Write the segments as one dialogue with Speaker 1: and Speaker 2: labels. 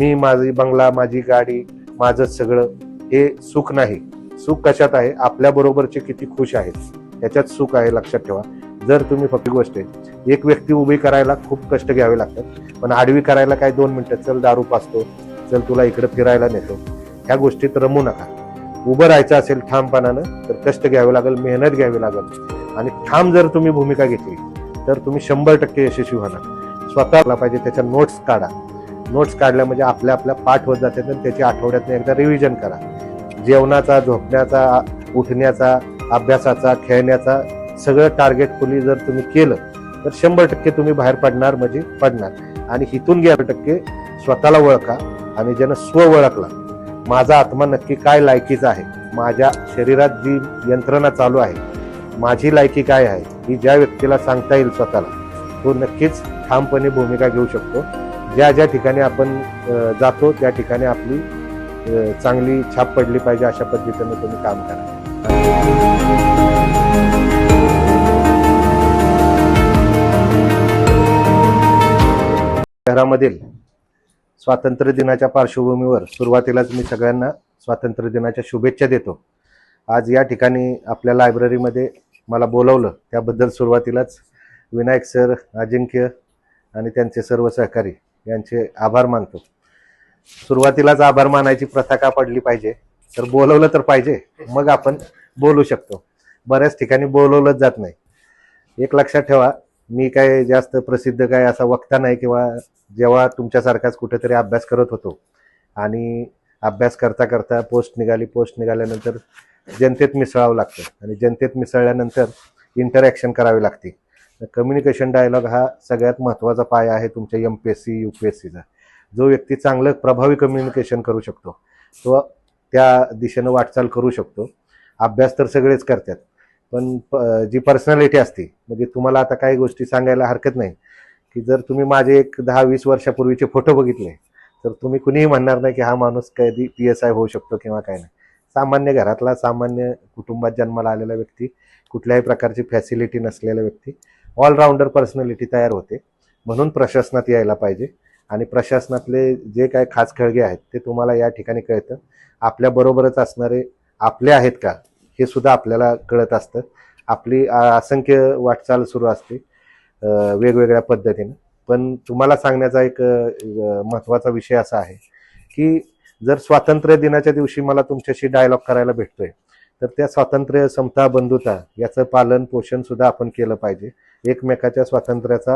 Speaker 1: मी माझी बंगला माझी गाडी माझं सगळं हे सुख नाही. सुख कशात आहे? आपल्या बरोबरचे किती खुश आहेत. याच्यात सुख आहे लक्षात ठेवा. जर तुम्ही फक्त गोष्ट आहे एक व्यक्ती उभी करायला खूप कष्ट घ्यावे लागतात. पण आडवी करायला काय दोन मिनिटं? चल दारू पाचतो. चल तुला इकडे फिरायला नेतो. ह्या गोष्टीत रमू नका. उभं राहायचं असेल ठामपणानं तर कष्ट घ्यावे लागेल मेहनत घ्यावी लागेल. आणि ठाम जर तुम्ही भूमिका घेतली तर तुम्ही शंभर टक्के यशस्वी होणार. स्वतःला पाहिजे त्याच्या नोट्स काढा. नोट्स काढल्या म्हणजे आपल्या आपल्या पाठ होत जाते तर त्याची आठवड्यातनं एकदा रिव्हिजन करा. जेवणाचा झोपण्याचा उठण्याचा अभ्यासाचा खेळण्याचा सगळं टार्गेट फुली जर तुम्ही केलं तर शंभर टक्के तुम्ही बाहेर पडणार म्हणजे पडणार. आणि इथून गेल्या टक्के स्वतःला ओळखा आणि ज्यानं स्व ओळखला माझा आत्मा नक्की काय लायकीचा आहे? माझ्या शरीरात जी यंत्रणा चालू आहे माझी लायकी काय आहे? ही ज्या व्यक्तीला सांगता येईल स्वतःला तो नक्कीच ठामपणे भूमिका घेऊ शकतो. ज्या ज्या ठिकाणी आपण जातो त्या ठिकाणी आपली चांगली छाप पडली पाहिजे अशा पद्धतीनं तुम्ही काम करा. शहरामधील स्वातंत्र्य दिनाच्या पार्श्वभूमीवर सुरुवातीलाच मी सगळ्यांना स्वातंत्र्य दिनाच्या शुभेच्छा देतो. आज या ठिकाणी आपल्या लायब्ररीमध्ये मला बोलवलं त्याबद्दल सुरुवातीलाच विनायक सर अजिंक्य आणि त्यांचे सर्व सहकारी यांचे आभार मानतो. सुरुवातीलाच आभार मानायची प्रथा का पडली पाहिजे? तर बोलवलं तर पाहिजे. मग आपण बोलू शकतो. बऱ्याच ठिकाणी बोलवलंच जात नाही. एक लक्षात ठेवा मी काय जास्त प्रसिद्ध काय असा वक्ता नाही किंवा जेव्हा तुमच्यासारखाच कुठेतरी अभ्यास करत होतो आणि अभ्यास करता करता पोस्ट निघाली पोस्ट निघाल्यानंतर जनतेत मिसळावं लागतं आणि जनतेत मिसळल्यानंतर इंटरॅक्शन करावी लागते. कम्युनिकेशन डायलॉग हा सगळ्यात महत्त्वाचा पाया आहे तुमच्या M P S C U P S सीचा जो व्यक्ती चांगलं प्रभावी कम्युनिकेशन करू शकतो तो त्या दिशेनं वाटचाल करू शकतो. अभ्यास तर सगळेच करतात पण प- जी पर्सनॅलिटी असते म्हणजे तुम्हाला आता काही गोष्टी सांगायला हरकत नाही की जर तुम्ही माझे एक दहा वीस वर्षापूर्वीचे फोटो बघितले तर तुम्ही कुणीही म्हणणार नाही की हा माणूस कधी पी एस आय होऊ शकतो किंवा काय नाही. सामान्य घरातला सामान्य कुटुंबात जन्माला आलेला व्यक्ती कुठल्याही प्रकारची फॅसिलिटी नसलेला व्यक्ती ऑलराऊंडर पर्सनॅलिटी तयार होते. म्हणून प्रशासनात यायला पाहिजे. आणि प्रशासनातले जे काय खास खळगे आहेत ते तुम्हाला या ठिकाणी कळतं. आपल्याबरोबरच असणारे आपले आहेत का हे सुद्धा आपल्याला कळत असतं. आपली असंख्य वाटचाल सुरू असते वेगवेगळ्या पद्धतीनं. पण तुम्हाला सांगण्याचा एक महत्त्वाचा विषय असा आहे की जर स्वातंत्र्य दिनाच्या दिवशी मला तुमच्याशी डायलॉग करायला भेटतोय तर त्या स्वातंत्र्य समता बंधुता याचं पालन पोषण सुद्धा आपण केलं पाहिजे. एकमेकाच्या स्वातंत्र्याचा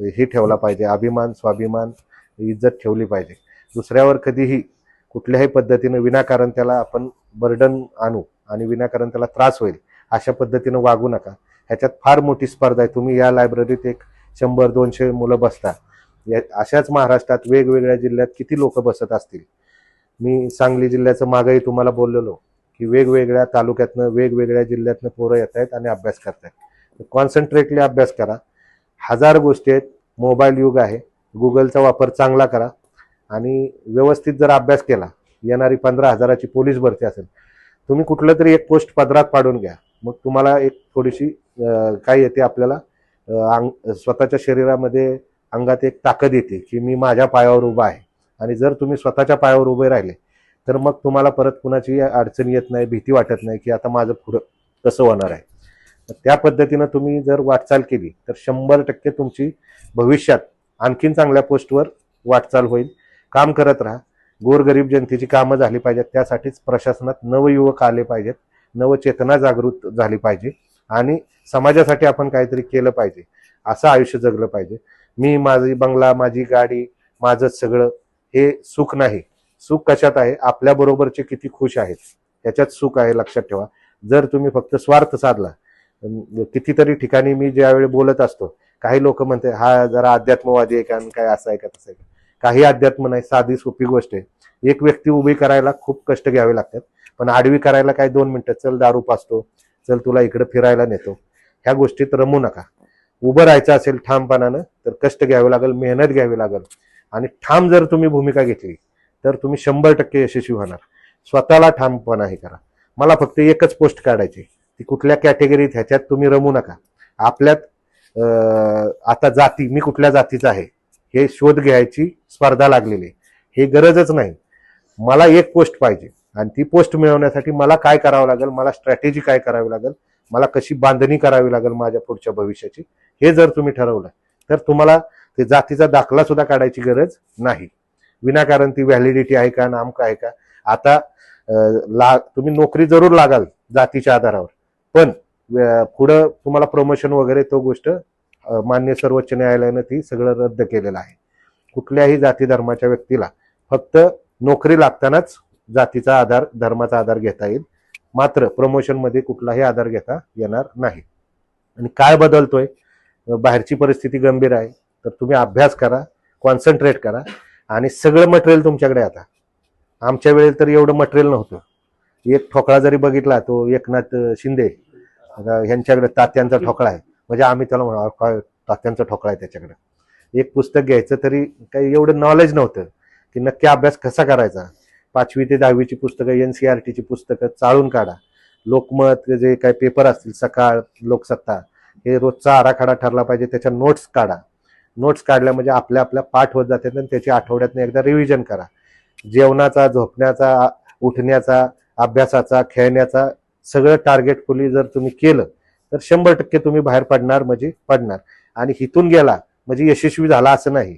Speaker 1: हे ठेवला पाहिजे. अभिमान स्वाभिमान इज्जत ठेवली पाहिजे. दुसऱ्यावर कधीही कुठल्याही पद्धतीनं विनाकारण त्याला आपण बर्डन आणू आणि विनाकारण त्याला त्रास होईल अशा पद्धतीनं वागू नका. ह्याच्यात फार मोठी स्पर्धा आहे. तुम्ही या लायब्ररीत एक शंभर दोनशे मुलं बसता. या अशाच महाराष्ट्रात वेगवेगळ्या जिल्ह्यात किती लोक बसत असतील? मी सांगली जिल्ह्याचं मागही तुम्हाला बोललेलो. की वेगवेगळ्या तालुक्यातनं वेगवेगळ्या जिल्ह्यातनं पोरं येत आहेत आणि अभ्यास करतायत. कॉन्सन्ट्रेटली अभ्यास करा. हजार गोष्टी आहेत. मोबाईल युग आहे. गुगलचा वापर चांगला करा. आणि व्यवस्थित जर अभ्यास केला येणारी पंधरा हजाराची पोलीस भरती असेल तुम्ही कुठलं तरी एक पोस्ट पदरात पाडून घ्या. मग तुम्हाला एक थोडीशी काय येते आपल्याला? अंग स्वतःच्या शरीरामध्ये अंगात एक ताकद येते की मी माझ्या पायावर उभा आहे. आणि जर तुम्ही स्वतःच्या पायावर उभे राहिले तर मग तुम्हाला परत कुणाची अडचण येत नाही भीती वाटत नाही की आता माझं पुढं कसं होणार आहे. त्या पद्धतीनं तुम्ही जर वाटचाल केली तर शंभर टक्के तुमची भविष्यात आणखीन चांगल्या पोस्टवर वाटचाल होईल. काम करत राहा. गोरगरीब जनतेची कामं झाली पाहिजेत. त्यासाठीच प्रशासनात नवयुवक आले पाहिजेत. नवचेतना जागृत झाली पाहिजे. आणि समाजासाठी आपण काहीतरी केलं पाहिजे. असं आयुष्य जगलं पाहिजे. मी माझी बंगला माझी गाडी माझं सगळं हे सुख नाही. सुख कशात आहे? आपल्या बरोबरचे किती खुश आहेत? याच्यात सुख आहे लक्षात ठेवा. जर तुम्ही फक्त स्वार्थ साधला कितीतरी ठिकाणी मी ज्यावेळी बोलत असतो काही लोक म्हणते हा जरा अध्यात्मवादी आहे का? आणि काय असं आहे का तसं आहे का? काही अध्यात्म नाही साधी सोपी गोष्ट आहे. एक व्यक्ती उभी करायला खूप कष्ट घ्यावे लागतात. पण आडवी करायला काय दोन मिनिटं? चल दारू पाचतो. चल तुला इकडे फिरायला नेतो. ह्या गोष्टीत रमू नका. उभं राहायचं असेल ठामपणानं तर कष्ट घ्यावे लागेल मेहनत घ्यावी लागेल. आणि ठाम जर तुम्ही भूमिका घेतली तर तुम्ही शंभर टक्के यशस्वी होणार. स्वतःला ठामपणा हे करा. मला फक्त एकच पोस्ट काढायची ती कुठल्या कॅटेगरीत ह्याच्यात तुम्ही रमू नका. आपल्यात आता जाती मी कुठल्या जातीचा आहे हे शोध घ्यायची स्पर्धा लागलेली आहे. हे गरजच नाही. मला एक पोस्ट पाहिजे. आणि ती पोस्ट मिळवण्यासाठी मला काय करावं लागेल? मला स्ट्रॅटेजी काय करावी लागेल? मला कशी बांधणी करावी लागेल माझ्या पुढच्या भविष्याची? हे जर तुम्ही ठरवलं तर तुम्हाला ते जातीचा दाखला सुद्धा काढायची गरज नाही. विनाकारण ती व्हॅलिडिटी आहे का नामक आहे का? आता ला तुम्ही नोकरी जरूर लागाल जातीच्या आधारावर. पण पुढं तुम्हाला प्रमोशन वगैरे तो गोष्ट मान्य सर्वोच्च न्यायालयानं ती सगळं रद्द केलेलं आहे. कुठल्याही जाती धर्माच्या व्यक्तीला फक्त नोकरी लागतानाच जातीचा आधार धर्माचा आधार घेता येईल. मात्र प्रमोशनमध्ये कुठलाही आधार घेता येणार नाही. आणि काय बदलतोय? बाहेरची परिस्थिती गंभीर आहे. तर तुम्ही अभ्यास करा कॉन्सन्ट्रेट करा. आणि सगळं मटेरियल तुमच्याकडे आता. आमच्या वेळेला तर एवढं मटेरियल नव्हतं. एक ठोकळा जरी बघितला तो एकनाथ शिंदे ह्यांच्याकडे तात्यांचा ठोकळा आहे. म्हणजे आम्ही त्याला म्हणा काय तात्यांचा ठोकळा आहे त्याच्याकडे. एक पुस्तक घ्यायचं तरी काही एवढं नॉलेज नव्हतं की नक्की अभ्यास कसा करायचा. पाचवी ते दहावीची पुस्तकं एन सी आर टीची पुस्तकं चाळून काढा. लोकमत जे काही पेपर असतील सकाळ लोकसत्ता हे रोजचा आराखडा ठरला पाहिजे त्याच्या नोट्स काढा. नोट्स काढल्या म्हणजे आपल्या आपल्या पाठ होत जाते आणि त्याची आठवड्यातनं एकदा रिव्हिजन करा. जेवणाचा झोपण्याचा उठण्याचा अभ्यासाचा खेळण्याचा सगळं टार्गेट फुली जर तुम्ही केलं तर शंभर टक्के तुम्ही बाहेर पडणार म्हणजे पडणार. आणि हिथून गेला म्हणजे यशस्वी झाला असं नाही.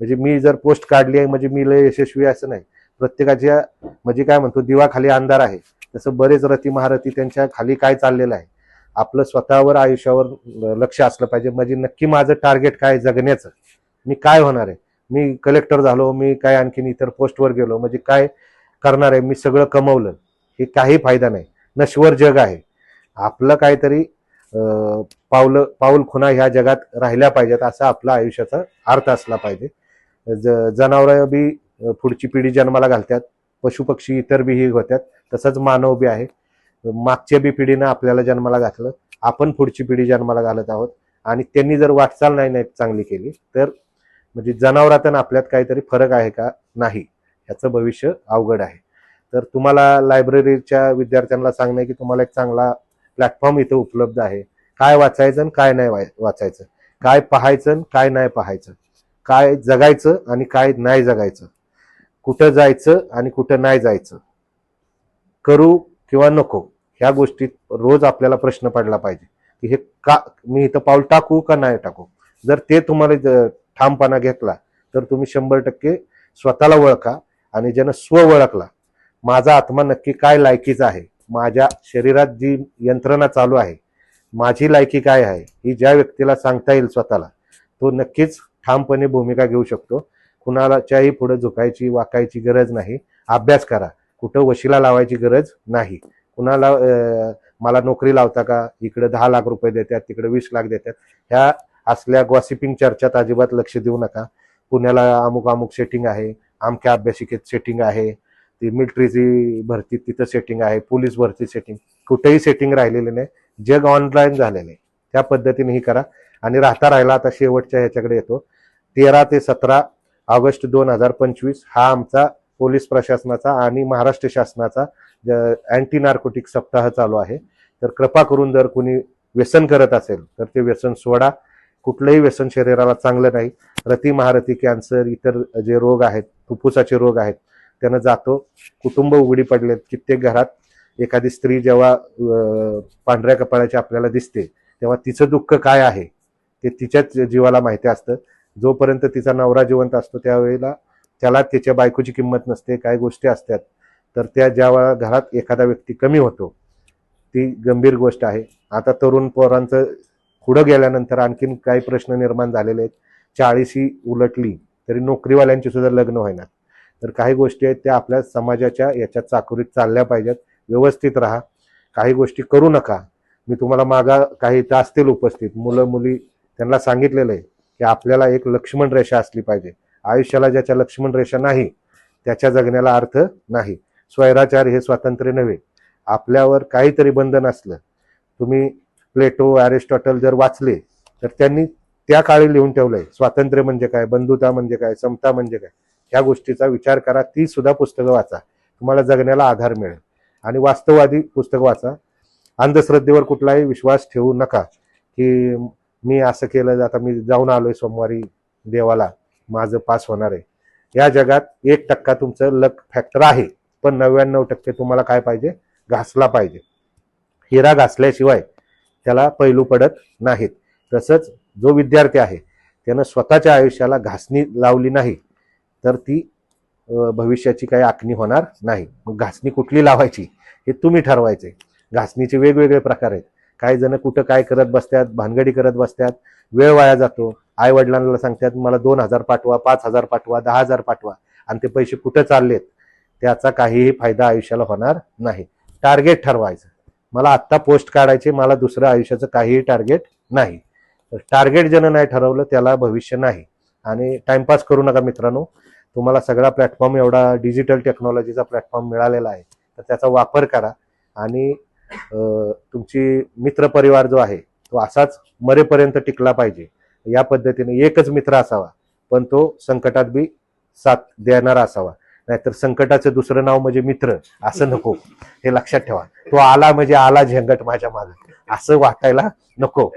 Speaker 1: म्हणजे मी जर पोस्ट काढली आहे म्हणजे मी लय यशस्वी असं नाही. प्रत्येकाच्या म्हणजे काय म्हणतो दिवा खाली अंधार आहे. तसं बरेच रती महारथी त्यांच्या खाली काय चाललेलं आहे? आपलं स्वतःवर आयुष्यावर लक्ष असलं पाहिजे. म्हणजे नक्की माझं टार्गेट काय जगण्याचं? मी काय होणार आहे? मी कलेक्टर झालो मी काय आणखीन इतर पोस्टवर गेलो म्हणजे काय करणार आहे? मी सगळं कमवलं. हे काही फायदा नाही. नश्वर जग आहे. आपलं काहीतरी पावलं पाऊल खुना ह्या जगात राहिल्या पाहिजेत असा आपला आयुष्याचा अर्थ असला पाहिजे. ज जनावरं बी पुढची पिढी जन्माला घालतात. पशुपक्षी इतर बी ही होत्यात तसंच मानव बी आहे. मागच्या बी पिढीनं आपल्याला जन्माला घातलं आपण पुढची पिढी जन्माला घालत आहोत. आणि त्यांनी जर वाटचाल नाही नाही चांगली केली तर म्हणजे जनावरात आणि आपल्यात काहीतरी फरक आहे का? नाही. याचं भविष्य अवघड आहे. तर तुम्हाला लायब्ररीच्या विद्यार्थ्यांना सांगणं की तुम्हाला एक चांगला प्लॅटफॉर्म इथं उपलब्ध आहे. काय वाचायचं आणि काय नाही वाचायचं? काय पाहायचं आणि काय नाही पाहायचं? काय जगायचं आणि काय नाही जगायचं? कुठं जायचं आणि कुठं नाही जायचं? करू किंवा नको ह्या गोष्टीत रोज आपल्याला प्रश्न पडला पाहिजे की हे का मी इथं पाऊल टाकू का नाही टाकू? जर ते तुम्हाला ठामपणा घेतला तर तुम्ही शंभर टक्के स्वतःला ओळखा आणि ज्यानं स्व ओळखला माझा आत्मा नक्की काय लायकीचा आहे? माझ्या शरीरात जी यंत्रणा चालू आहे माझी लायकी काय आहे? ही ज्या व्यक्तीला सांगता येईल स्वतःला तो नक्कीच ठामपणे भूमिका घेऊ शकतो. कुणालाच्याही पुढे झुकायची वाकायची गरज नाही. अभ्यास करा. कुठं वशिला लावायची गरज नाही. कुणाला मला नोकरी लावता का? इकडे दहा लाख रुपये देतात तिकडे वीस लाख देतात. ह्या असल्या गॉसिपिंग चर्चात अजिबात लक्ष देऊ नका. पुण्याला अमुक अमुक सेटिंग आहे. आमच्या अभ्यासिकेत सेटिंग आहे. ती मिलिटरीची भरती तिथं सेटिंग आहे. पोलीस भरती सेटिंग कुठेही सेटिंग राहिलेली नाही. जग ऑनलाईन झालेलं आहे. त्या पद्धतीने ही करा. आणि राहता राहिला आता शेवटच्या ह्याच्याकडे येतो. तेरा ते सतरा ऑगस्ट दोन हजार पंचवीस हा आमचा पोलीस प्रशासनाचा आणि महाराष्ट्र शासनाचा अँटी नार्कोटिक सप्ताह चालू आहे तर कृपा करून जर कुणी व्यसन करत असेल तर ते व्यसन सोडा. कुठलंही व्यसन शरीराला चांगलं नाही. रती महारथी कॅन्सर इतर जे रोग आहेत फुफ्फुसाचे रोग आहेत त्यानं जातो. कुटुंब उघडी पडलेत कित्येक घरात एखादी स्त्री जेव्हा पांढऱ्या कपाळाची आपल्याला दिसते तेव्हा तिचं दुःख काय आहे? ते तिच्याच जीवाला माहिती असतं. जोपर्यंत तिचा नवरा जिवंत असतो त्यावेळेला त्याला त्याच्या बायकोची किंमत नसते काय गोष्टी असतात. तर त्या ज्या वेळा घरात एखादा व्यक्ती कमी होतो ती गंभीर गोष्ट आहे. आता तरुण पोरांचं पुढं गेल्यानंतर आणखीन काही प्रश्न निर्माण झालेले आहेत. चाळीशी उलटली तरी नोकरीवाल्यांची सुद्धा लग्न होईना. तर काही गोष्टी आहेत त्या आपल्या समाजाच्या याच्या चाकुरीत चालल्या पाहिजेत. व्यवस्थित राहा. काही गोष्टी करू नका. मी तुम्हाला मागा काही इथं असतील उपस्थित. मुलं मुली त्यांना सांगितलेलं आहे की आपल्याला एक लक्ष्मण रेषा असली पाहिजे. आयुष्याला ज्याच्या लक्ष्मण रेषा नाही त्याच्या जगण्याला अर्थ नाही. स्वैराचार हे स्वातंत्र्य नव्हे. आपल्यावर काहीतरी बंधन असलं. तुम्ही प्लेटो अरिस्टॉटल जर वाचले तर त्यांनी त्या काळी लिहून ठेवलंय. स्वातंत्र्य म्हणजे काय? बंधुता म्हणजे काय? समता म्हणजे काय? ह्या गोष्टीचा विचार करा. ती सुद्धा पुस्तकं वाचा. तुम्हाला जगण्याला आधार मिळेल. आणि वास्तववादी पुस्तक वाचा. अंधश्रद्धेवर कुठलाही विश्वास ठेवू नका. की मी असं केलं आता मी जाऊन आलोय सोमवारी देवाला. माझं पास होणार आहे. या जगात एक टक्का तुमचं लक फॅक्टर आहे. पण नव्याण्णव टक्के तुम्हाला काय पाहिजे? घासला पाहिजे. हिरा घासल्याशिवाय त्याला पैलू पडत नाहीत. तसंच जो विद्यार्थी आहे त्यानं स्वतःच्या आयुष्याला घासणी लावली नाही तर ती भविष्याची काही आखणी होणार नाही. मग घासणी कुठली लावायची? हे तुम्ही ठरवायचे घासणीचे वेगवेगळे प्रकार आहेत. काही जण कुठं काय करत बसतात भानगडी करत बसतात वेळ वाया जातो. आई वडिलांना सांगतात मला दोन हजार पाठवा पाच हजार पाठवा दहा हजार पाठवा. आणि ते पैसे कुठं चाललेत त्याचा काहीही फायदा आयुष्याला होणार नाही. टार्गेट ठरवायचं. मला आत्ता पोस्ट काढायची मला दुसरं आयुष्याचं काहीही टार्गेट नाही. टार्गेट ज्यानं नाही ठरवलं त्याला भविष्य नाही. आणि टाइमपास करू नका मित्रांनो. तुम्हाला सगळा प्लॅटफॉर्म एवढा डिजिटल टेक्नॉलॉजीचा प्लॅटफॉर्म मिळालेला आहे तर त्याचा वापर करा. आणि तुमची मित्रपरिवार जो आहे तो असाच मरेपर्यंत टिकला पाहिजे. या पद्धतीने एकच मित्र असावा पण तो संकटात बी साथ देणारा असावा. नाहीतर संकटाचं दुसरं नाव म्हणजे मित्र असं नको. हे लक्षात ठेवा. तो आला म्हणजे आला झेंगट माझ्या मागे. असं वाटायला नको.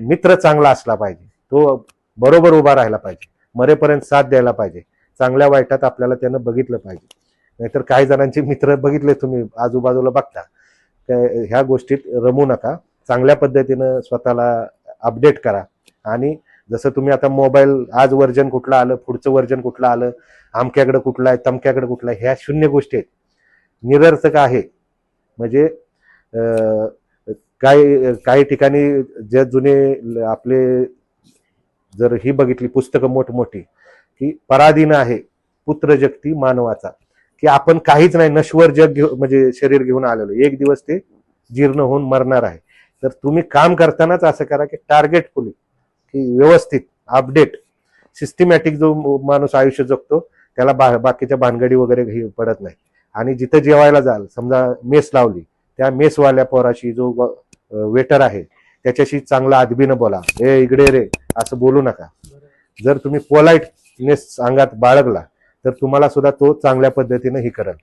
Speaker 1: मित्र चांगला असला पाहिजे. तो बरोबर उभा राहायला पाहिजे. मरेपर्यंत साथ द्यायला पाहिजे. चांगल्या वाईटात आपल्याला त्यानं बघितलं पाहिजे. नाहीतर काही जणांचे मित्र बघितले तुम्ही आजूबाजूला बघता. त्या- ह्या गोष्टीत रमू नका. चांगल्या पद्धतीनं स्वतःला अपडेट करा. आणि जसं तुम्ही आता मोबाईल आज वर्जन कुठलं आलं पुढचं वर्जन कुठलं आलं आमक्याकडे कुठलं आहे तमक्याकडे कुठलं आहे ह्या शून्य गोष्टी आहेत. निरर्थक आहे. म्हणजे काही काही ठिकाणी जे जुने ल- आपले जर ही बघितली पुस्तकं मोठमोठी की पराधीन आहे पुत्र जगती मानवाचा की आपण काहीच नाही नश्वर जग घेऊ म्हणजे शरीर घेऊन आलेलो एक दिवस ते जीर्ण होऊन मरणार आहे. तर तुम्ही काम करतानाच असं करा की टार्गेट फुली की व्यवस्थित अपडेट सिस्टमॅटिक जो माणूस आयुष्य जगतो त्याला बा बाकीच्या भानगडी वगैरे घे पडत नाही. आणि जिथं जेवायला जाल समजा मेस लावली त्या मेसवाल्या पोराशी जो वेटर आहे त्याच्याशी चांगला आदबीनं बोला ए इकडे रे असं बोलू नका. जर तुम्ही पोलाइटनेस अंगात बाळगला तर तुम्हाला सुद्धा तो चांगल्या पद्धतीनं ही करेल.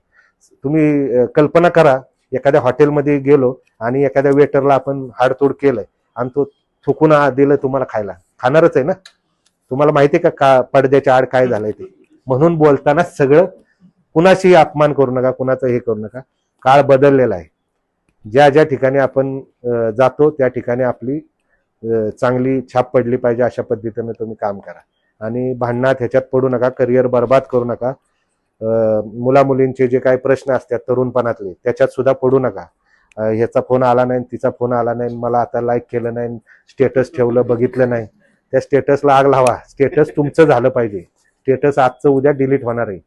Speaker 1: तुम्ही कल्पना करा एखाद्या हॉटेलमध्ये गेलो आणि एखाद्या वेटरला आपण हाडतोड केलंय आणि तो थुकून दिलं तुम्हाला खायला. खाणारच आहे ना? तुम्हाला माहिती आहे का का पडद्याच्या आड काय झालंय ते? म्हणून बोलताना सगळं कुणाशी अपमान करू नका कुणाचं हे करू नका. काळ बदललेला आहे. ज्या ज्या ठिकाणी आपण जातो त्या ठिकाणी आपली चांगली छाप पडली पाहिजे अशा पद्धतीनं तुम्ही काम करा. आणि भांडणात ह्याच्यात पडू नका करिअर बर्बाद करू नका. मुला मुलींचे जे काही प्रश्न असतात तरुणपणातले त्याच्यात सुद्धा पडू नका. ह्याचा फोन आला नाही तिचा फोन आला नाही मला आता लाईक केलं नाही स्टेटस ठेवलं बघितलं नाही. त्या स्टेटसला आग लावा. स्टेटस तुमचं झालं पाहिजे. स्टेटस आजचं उद्या डिलीट होणार आहे.